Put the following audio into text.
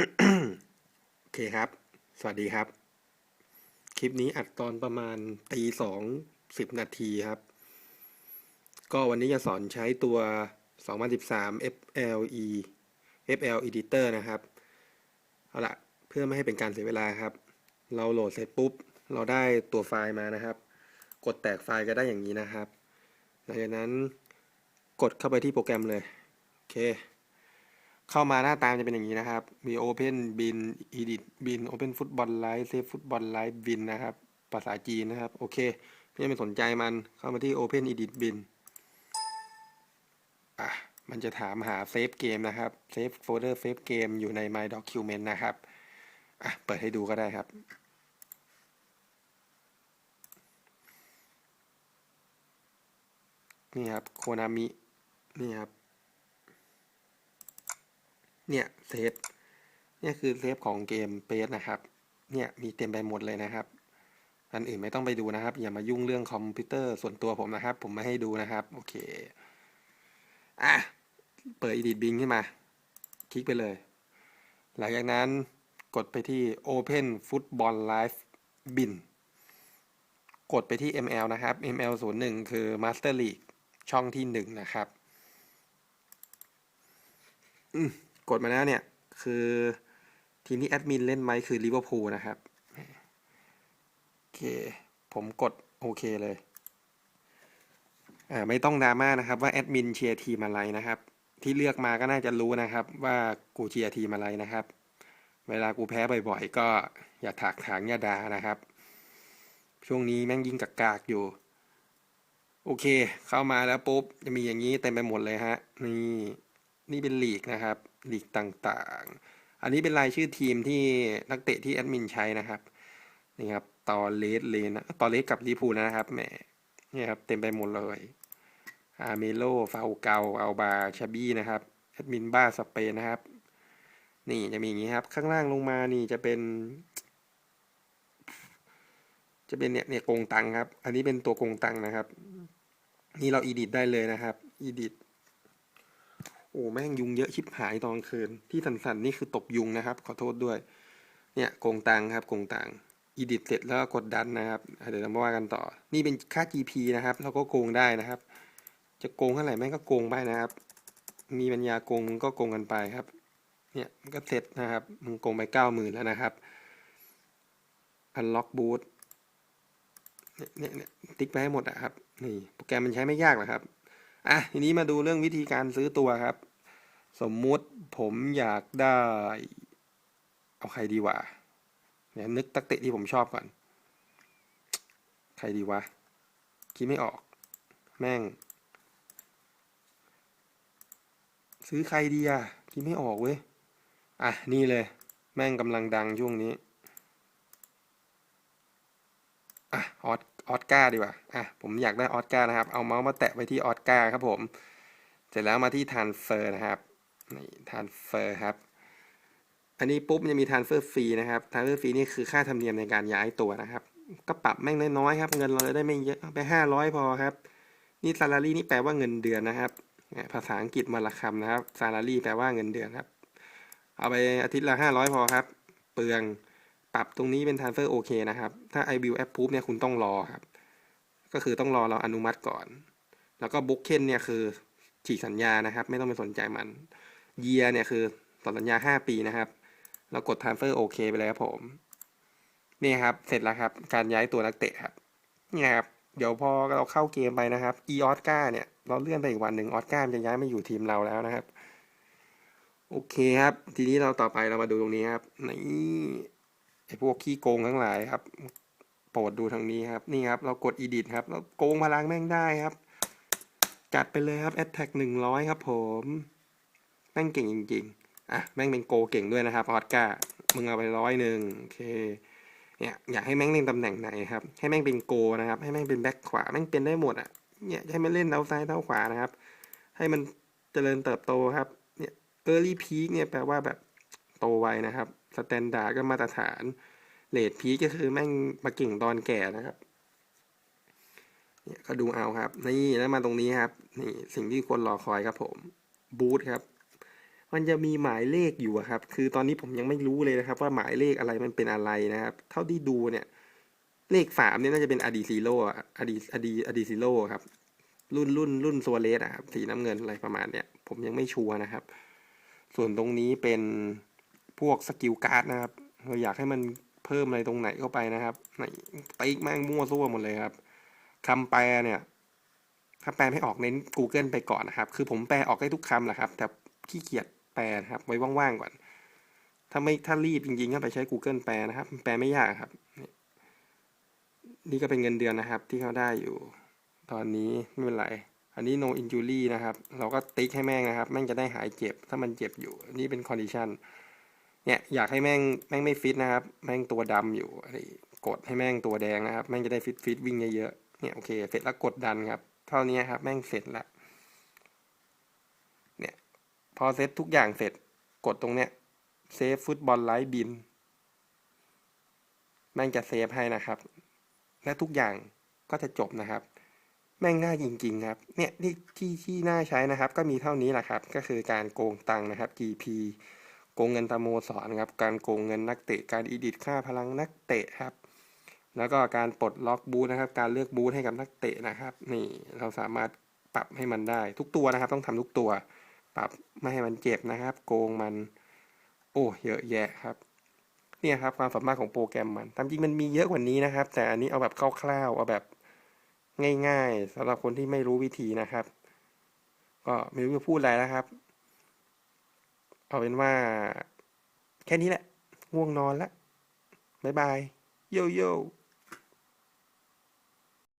โอเคครับ สวัสดีครับ คลิปนี้อัดตอนประมาณตีสองสิบนาทีครับ ก็วันนี้จะสอนใช้ตัว 2013 FLE FL Editor นะครับ เอาละเพื่อไม่ให้เป็นการเสียเวลาครับ เราโหลดเสร็จปุ๊บ เราได้ตัวไฟล์มานะครับ กดแตกไฟล์ก็ได้อย่างนี้นะครับ หลังจากนั้นกดเข้าไปที่โปรแกรมเลย โอเค เข้ามาหน้าตามจะเป็นอย่างนี้นะครับ มี Open Bin Edit Bin Open Football Live Save Football Live Bin นะครับ ภาษาจีนนะครับ โอเค ไม่องไปสนใจมัน เข้ามาที่ Open Edit Bin อะ มันจะถามหาเซฟเกมนะครับเซฟโฟลเดอร์เซฟเกมอยู่ใน My Document นะครับ อะ เปิดให้ดูก็ได้ครับนี่ครับโคนามิ นี่ครับ เนี่ยเซฟเนี่ยคือเซฟของเกมเปสนะครับ เนี่ยมีเต็มไปหมดเลยนะครับอันอื่นไม่ต้องไปดูนะครับ อย่ามายุ่งเรื่องคอมพิวเตอร์ส่วนตัวผมนะครับ ผมไม่ให้ดูนะครับ โอเค อะ เปิด Edit Bin ขึ้นมา คลิกไปเลย หลังจากนั้นกดไปที่ Open Football Live Bin กดไปที่ ML นะครับ ML 0 1 คือ Master League ช่องที่ 1 นะครับ อืม กดมาแล้วเนี่ยคือทีมที่แอดมินเล่นไหมคือลิเวอร์พูลนะครับ โอเค ผมกดโอเคเลย อ่าไม่ต้องดราม่านะครับว่าแอดมินเชียร์ทีมอะไรนะครับ ที่เลือกมาก็น่าจะรู้นะครับ ว่ากูเชียร์ทีมอะไรนะครับ เวลากูแพ้บ่อยๆ ก็อย่าถากถางอย่าด่านะครับ ช่วงนี้แม่งยิงกากากอยู่ โอเค เข้ามาแล้วปุ๊บจะมีอย่างนี้เต็มไปหมดเลยฮะ นี่ นี่เป็นลีกนะครับ ลีกต่างๆ อันนี้เป็นรายชื่อทีมที่นักเตะที่แอดมินใช้นะครับนี่ครับตอเลสเลนะตอเลสกับลิพูนะครับแหมนี่ครับเต็มไปหมดเลยอาเมโลฟาเกาอัลบาชาบี้นะครับแอดมินบ้าสเปนนะครับ นี่จะมีอย่างนี้ครับ ข้างล่างลงมานี่จะเป็น จะเป็นเนี่ยเนี่ยโกงตังครับ อันนี้เป็นตัวโกงตังนะครับ นี่เราอีดิทได้เลยนะครับอีดิท โอ้แม่งยุงเยอะชิบหายตอนคืน ที่สันๆนี่คือตบยุงนะครับ ขอโทษด้วย เนี่ยโกงตังครับโกงตังอีดิทเสร็จแล้วกดดันนะครับเดี๋ยวเรามาว่ากันต่อ นี่เป็นค่า GP นะครับเราก็โกงได้นะครับ จะโกงเท่าไหร่แม่งก็โกงไปนะครับ มีปัญญาโกงก็โกงกันไปครับ เนี่ยมันก็เสร็จนะครับมึงโกงไปเก้าหมื่นแล้วนะครับ unlock boot เนี่ยเนี่ยติ๊กไปให้หมดอะครับนี่โปรแกรมมันใช้ไม่ยากหรอกครับ อะทีนี้มาดูเรื่องวิธีการซื้อตัวครับ สมมุติผมอยากได้ เอาใครดีวะเนี่ยนึกตักเตะที่ผมชอบก่อน ใครดีวะ คิดไม่ออก แม่ง ซื้อใครดีอะคิดไม่ออกเว้ย อะ นี่เลย แม่งกำลังดังช่วงนี้ อะ ออส ออสการ์ดีกว่า อะ ผมอยากได้ออสการ์นะครับ เอาเมาส์มาแตะไปที่ออสการ์ครับผม เสร็จแล้วมาที่ transfer นะครับ นี่ transfer ครับ อันนี้ปุ๊บจะมี transfer fee นะครับ transfer fee นี่คือค่าธรรมเนียมในการย้ายตัวนะครับ ก็ปรับแม่งน้อยๆครับ เงินเราจะได้ไม่เยอะ ไปห้าร้อยพอครับ นี่ salary นี่แปลว่าเงินเดือนนะครับ ภาษาอังกฤษมาละคำนะครับ salary แปลว่าเงินเดือนครับ เอาไปอาทิตย์ละห้าร้อยพอครับ เปลือง ปรับตรงนี้เป็น transfer โอเคนะครับ ถ้า i will approve เนี่ยคุณต้องรอครับ ก็คือต้องรอเราอนุมัติก่อน แล้วก็ book เนี่ยคือฉีกสัญญานะครับ ไม่ต้องไปสนใจมัน year เนี่ยคือต่อสัญญาห้าปีนะครับ เรากด transfer โอเคไปเลยครับผม นี่ครับ เสร็จแล้วครับ การย้ายตัวนักเตะครับ นี่ครับ เดี๋ยวพอเราเข้าเกมไปนะครับ e ออสการ์เนี่ย เราเลื่อนไปอีกวันหนึ่งออสการ์จะย้ายมาอยู่ทีมเราแล้วนะครับ โอเคครับ ทีนี้เราต่อไปเรามาดูตรงนี้ครับ นี่ ไอพวกขี้โกงทั้งหลายครับ โปรดดูทางนี้ครับ นี่ครับ เรากด edit ครับ เราโกงพลังแม่งได้ครับ จัดไปเลยครับ attack หนึ่งร้อยครับผม แม่งเก่งจริงๆ อะ แม่งเป็นโกเก่งด้วยนะครับออสการ์มึงเอาไปร้อยหนึ่งโอเค เนี่ย อยากให้แม่งเล่นตำแหน่งไหนครับ ให้แม่งเป็นโกนะครับ ให้แม่งเป็นแบ็คขวา แม่งเป็นได้หมดอะ เนี่ยให้มันเล่นเท้าซ้ายเท้าขวานะครับ ให้มันเจริญเติบโตครับ เนี่ย early peak เนี่ยแปลว่าแบบโตไวนะครับ สแตนดาร์ดก็มาตรฐานเลดพีก็คือแม่งมาเก่งตอนแก่นะครับเนี่ยก็ดูเอาครับ นี่แล้วมาตรงนี้ครับ นี่สิ่งที่คนรอคอยครับผมบูธครับ มันจะมีหมายเลขอยู่ครับ คือตอนนี้ผมยังไม่รู้เลยนะครับ ว่าหมายเลขอะไรมันเป็นอะไรนะครับ เท่าที่ดูเนี่ย เลขสามเนี่ยน่าจะเป็นอดีซีโร่อะอดีอดีอดีซีโร่ครับ รุ่นรุ่นรุ่นซัวเรสอะครับสีน้ำเงินอะไรประมาณเนี้ยผมยังไม่ชัวร์นะครับ ส่วนตรงนี้เป็น พวกสกิลการ์ดนะครับเราอยากให้มันเพิ่มอะไรตรงไหนเข้าไปนะครับไหนติ๊กแม่งมั่วซั่วหมดเลยครับคำแปลเนี่ยถ้าแปลไม่ออกเน้น Google ไปก่อนนะครับ คือผมแปลออกได้ทุกคำแหละครับ แต่ขี้เกียจแปลนะครับ ไว้ว่างๆก่อน ถ้าไม่ถ้ารีบจริงๆก็ไปใช้ Google แปลนะครับ แปลไม่ยากครับนี่นี่ก็เป็นเงินเดือนนะครับ ที่เขาได้อยู่ ตอนนี้ไม่เป็นไร อันนี้ no injury นะครับ เราก็ติ๊กให้แม่งนะครับ แม่งจะได้หายเจ็บ ถ้ามันเจ็บอยู่ นี่เป็น condition เนี่ยอยากให้แม่งแม่งไม่ฟิตนะครับ แม่งตัวดำอยู่อะไรกดให้แม่งตัวแดงนะครับ แม่งจะได้ฟิตฟิตวิ่งเยอะๆเนี่ยโอเคเสร็จแล้วกดดันครับ เท่านี้ครับแม่งเสร็จแล้วเนี่ยพอเซตทุกอย่างเสร็จกดตรงเนี้ยเซฟฟุตบอลไลฟ์บินแม่งจะเซฟให้นะครับ และทุกอย่างก็จะจบนะครับ แม่งง่ายจริง ๆ ครับ เนี่ยที่ที่ที่น่าใช้นะครับ ก็มีเท่านี้แหละครับ ก็คือการโกงตังค์นะครับ GP โกงเงินตามโมสรครับ การโกงเงินนักเตะ การอีดิทค่าพลังนักเตะครับ แล้วก็การปลดล็อกบูธนะครับ การเลือกบูธให้กับนักเตะนะครับ นี่เราสามารถปรับให้มันได้ทุกตัวนะครับ ต้องทำทุกตัว ปรับไม่ให้มันเจ็บนะครับ โกงมัน โอ้เยอะแยะครับเนี่ยครับความสามารถของโปรแกรมมันตามจริงมันมีเยอะกว่านี้นะครับ แต่อันนี้เอาแบบคร่าวๆเอาแบบง่าย ๆสำหรับคนที่ไม่รู้วิธีนะครับ ก็ไม่รู้จะพูดอะไรนะครับ เอาเป็นว่า แค่นี้แหละ ง่วงนอนละบ๊ายบาย โยโย่